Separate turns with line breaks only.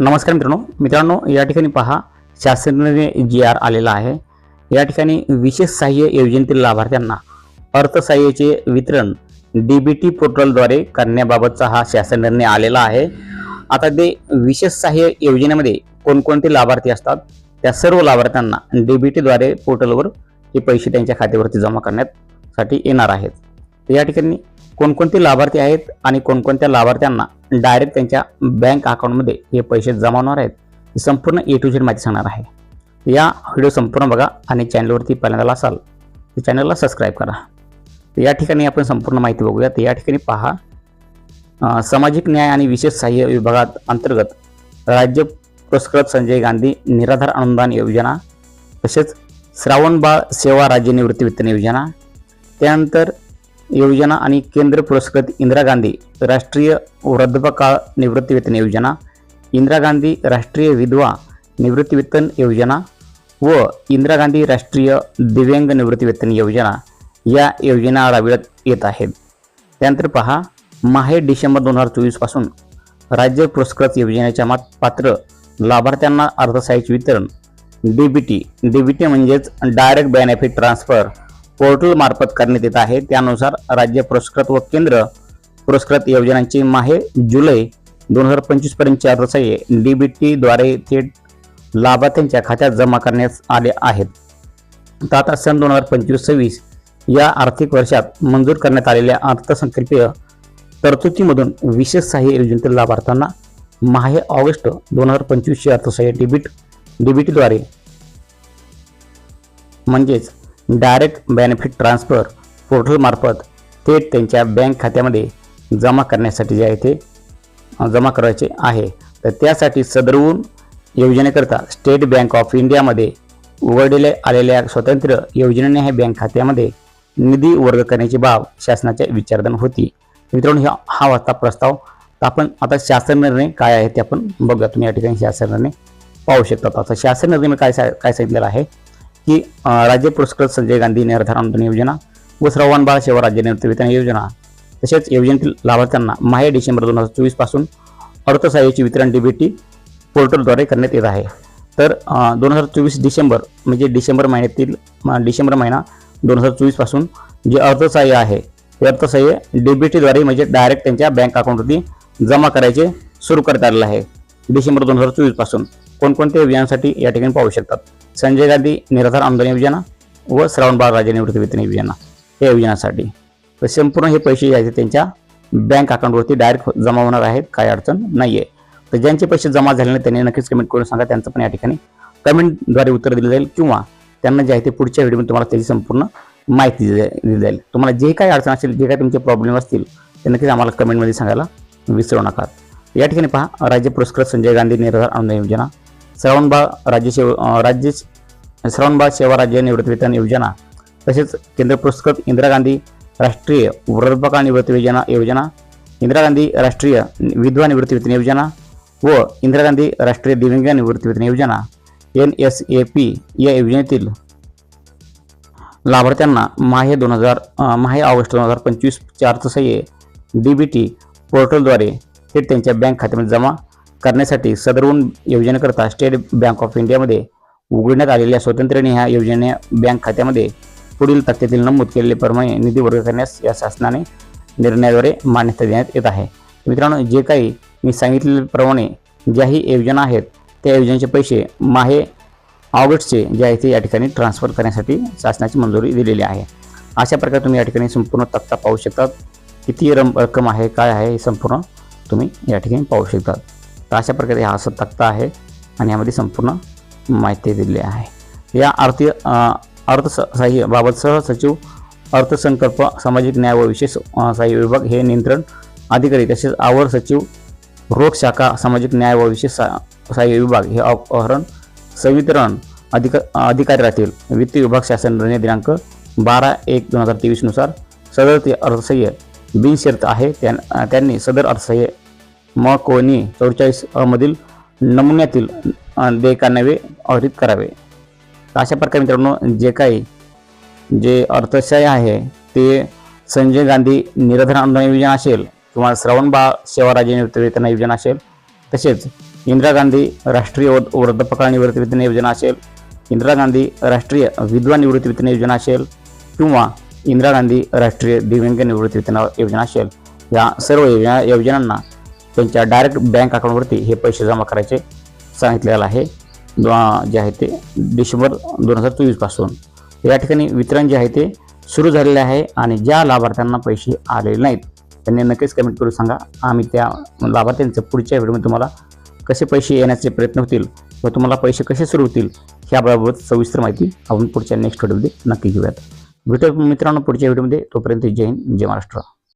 नमस्कार मित्रांनो मित्रांनो या ठिकाणी पहा शासनाने जी आर आलेला आहे. या ठिकाणी विशेष सहाय्य योजनेतील लाभार्थ्यांना अर्थसहाय्याचे वितरण डी बी टी पोर्टलद्वारे करण्याबाबतचा हा शासन निर्णय आलेला आहे. आता ते विशेष सहाय्य योजनेमध्ये कोणकोणते लाभार्थी असतात त्या सर्व लाभार्थ्यांना डी बी टीद्वारे पोर्टलवर हे पैसे त्यांच्या खात्यावरती जमा करण्यासाठी येणार आहेत. तर या ठिकाणी कोणकोणते लाभार्थी आहेत आणि कोणकोणत्या लाभार्थ्यांना डायरेक्ट त्यांच्या बँक अकाउंटमध्ये हे पैसे जमा होणार आहेत ही संपूर्ण ए टू झेड माहिती सांगणार आहे. या व्हिडिओ संपूर्ण बघा आणि चॅनलवरती पहिल्यांदा असाल तर चॅनलला सबस्क्राईब करा. या ठिकाणी आपण संपूर्ण माहिती बघूया तर या ठिकाणी पहा सामाजिक न्याय आणि विशेष सहाय्य विभागात अंतर्गत राज्य पुरस्कृत संजय गांधी निराधार अनुदान योजना तसेच श्रावणबाळ सेवा राज्य निवृत्ती वेतन योजना त्यानंतर योजना आणि केंद्र पुरस्कृत इंदिरा गांधी राष्ट्रीय वृद्धपकाळ निवृत्तीवेतन योजना इंदिरा गांधी राष्ट्रीय विधवा निवृत्तीवेतन योजना व इंदिरा गांधी राष्ट्रीय दिव्यांग निवृत्तीवेतन योजना या योजना राबविण्यात येत आहेत. त्यानंतर पहा माहे डिसेंबर दोन हजार चोवीसपासून राज्य पुरस्कृत योजनेच्या मात पात्र लाभार्थ्यांना अर्थसहाय्याचे वितरण D B T D B T म्हणजेच डायरेक्ट बेनिफिट ट्रान्सफर पोर्टल मार्फत करण्यात येत आहे. त्यानुसार राज्य पुरस्कृत व केंद्र पुरस्कृत योजनांची माहे जुलै दोन हजार पंचवीस पर्यंतचे अर्थसहाय्य डी बी टीद्वारे थेट लाभार्थ्यांच्या खात्यात जमा करण्यात आले आहेत. तर आता सन दोन हजार पंचवीस सव्वीस या आर्थिक वर्षात मंजूर करण्यात आलेल्या अर्थसंकल्पीय तरतुदीमधून विशेष सहाय्य योजनेतील लाभार्थ्यांना माहे ऑगस्ट दोन हजार पंचवीसचे अर्थसहाय्य डेबिट डीबीटीद्वारे म्हणजेच डायरेक्ट बेनिफिट ट्रान्सफर पोर्टलमार्फत थेट त्यांच्या बँक खात्यामध्ये जमा करण्यासाठी जे आहे ते जमा करायचे आहे. तर त्यासाठी सदरवून योजनेकरता स्टेट बँक ऑफ इंडियामध्ये उघडले आलेल्या स्वतंत्र योजनेने हे बँक खात्यामध्ये निधी वर्ग करण्याची बाब शासनाच्या विचारधन होती. मित्रांनो हा हा होता प्रस्ताव आपण आता शासन निर्णय काय आहे ते आपण बघूया तुम्ही या ठिकाणी शासन निर्णय पाहू शकतात आता शासन निर्णय काय सा- काय सांगितलेलं आहे? की राज्य पुरस्कृत संजय गांधी निर्धार अनुदान योजना व श्रवण बाळ सेवा राज्य निवृत्तीवेतन योजना तसेच योजनेतील लाभार्थ्यांना माहे डिसेंबर दोन हजार चोवीसपासून अर्थसहाय्याचे वितरण डीबीटी पोर्टलद्वारे करण्यात येत आहे. तर दोन हजार चोवीस डिसेंबर म्हणजे डिसेंबर महिन्यातील डिसेंबर महिना दोन हजार चोवीसपासून जे अर्थसहाय्य आहे ते अर्थसहाय्य डीबीटीद्वारे म्हणजे डायरेक्ट त्यांच्या बँक अकाउंटवरती जमा करायचे सुरू करण्यात आलेलं आहे. डिसेंबर दोन हजार चोवीसपासून कोणकोणत्या योजनांसाठी या ठिकाणी पाहू शकतात? संजय गांधी निराधार आमदानी योजना व श्रावणबाळ राज्य निवृत्ती वेतन योजना या योजनासाठी. तर संपूर्ण हे पैसे जे आहेत त्यांच्या बँक अकाउंटवरती डायरेक्ट जमा होणार आहेत काही अडचण नाही आहे तर ज्यांचे पैसे जमा झाले नाही त्यांनी नक्कीच कमेंट करून सांगा त्यांचं पण या ठिकाणी कमेंटद्वारे उत्तर दिलं जाईल किंवा त्यांना जे आहे ते पुढच्या व्हिडिओमध्ये तुम्हाला त्याची संपूर्ण माहिती दिली जाईल- दिली जाईल. तुम्हाला जे काही अडचण असेल जे काही तुमचे प्रॉब्लेम असतील ते नक्कीच आम्हाला कमेंटमध्ये सांगायला विसरू नका. या ठिकाणी पहा राज्य पुरस्कृत संजय गांधी निराधार अनुदान योजना श्रावणबाळ राज्य सेव राज्य श्रावणबाळ सेवा राज्य निवृत्तीवेतन योजना तसेच केंद्र पुरस्कृत इंदिरा गांधी राष्ट्रीय वृद्धपकाळ निवृत्ती योजना योजना इंदिरा गांधी राष्ट्रीय विधवा निवृत्तीवेतन योजना व इंदिरा गांधी राष्ट्रीय दिव्यांग निवृत्तीवेतन योजना एन एस ए पी या योजनेतील लाभार्थ्यांना माहे दोन हजार माहे ऑगस्ट दोन हजार पंचवीसचे अर्थसहाय्य डी बी टी पोर्टलद्वारे थेट त्यांच्या बँक खात्यामध्ये जमा करण्यासाठी सदरहून योजनेकरता स्टेट बँक ऑफ इंडियामध्ये उघडण्यात आलेल्या स्वातंत्र्याने ह्या योजने बँक खात्यामध्ये पुढील तक्त्यातील नमूद केलेल्याप्रमाणे निधी वर्ग करण्यास या शासनाने निर्णयाद्वारे मान्यता देण्यात येत आहे. मित्रांनो जे काही मी सांगितलेल्याप्रमाणे ज्याही योजना आहेत त्या योजनेचे पैसे माहे ऑगस्टचे जे आहे ते या ठिकाणी ट्रान्सफर करण्यासाठी शासनाची मंजुरी दिलेली आहे. अशा प्रकारे तुम्ही या ठिकाणी संपूर्ण तक्ता पाहू शकतात. किती रम रक्कम आहे काय आहे हे संपूर्ण तुम्ही या ठिकाणी पाहू शकतात. तर अशा प्रकारे हा असा तक्ता आहे आणि यामध्ये संपूर्ण माहिती दिली आहे. या आर्थिक अर्थसहाय्याबाबत सहसचिव अर्थसंकल्प सामाजिक न्याय व विशेष सहाय्य विभाग हे नियंत्रण अधिकारी तसेच आवर सचिव रोग शाखा सामाजिक न्याय व विशेष सा- सहाय्य विभाग हे अपहरण संवितरण अधिक अधिकारी राहतील. वित्त विभाग शासन निर्णय दिनांक बारा एक दोन हजार तेवीसनुसार सदर ते अर्थसह्य बिनशर्त आहे. त्यां त्यांनी सदर अर्थसह्य म कोणी चौवेचाळीस नमुन्यातील अ, देयकान्यावे करावे. अशा प्रकारे मित्रांनो जे काही जे अर्थशाही आहे ते संजय गांधी निराधार अनुदान योजना असेल किंवा श्रवणबाळ सेवा राज्य निवृत्तीवेतन योजना असेल तसेच इंदिरा गांधी राष्ट्रीय वृद्धपकाळ निवृत्तीवेतन योजना असेल इंदिरा गांधी राष्ट्रीय विधवा निवृत्तीवेतन योजना असेल किंवा इंदिरा गांधी राष्ट्रीय दिव्यांग निवृत्तीवेतन योजना असेल या सर्व योजना योजनांना त्यांच्या डायरेक्ट बँक अकाउंटवरती हे पैसे जमा करायचे. सांगितलेलं आहे. जे आहे ते डिसेंबर दोन हजार चोवीसपासून या ठिकाणी वितरण जे आहे ते सुरू झालेले आहे आणि ज्या लाभार्थ्यांना पैसे आलेले नाहीत त्यांनी नक्कीच कमेंट करून सांगा. आम्ही त्या लाभार्थ्यांचं पुढच्या व्हिडिओमध्ये तुम्हाला कसे पैसे येण्याचे प्रयत्न होतील व तुम्हाला पैसे कसे सुरू होतील ह्याबाबत सविस्तर माहिती आपण पुढच्या नेक्स्ट व्हिडिओमध्ये नक्की घेऊयात. भेटू मित्रांनो पुढच्या व्हिडिओमध्ये तोपर्यंत जय हिंद जय महाराष्ट्र.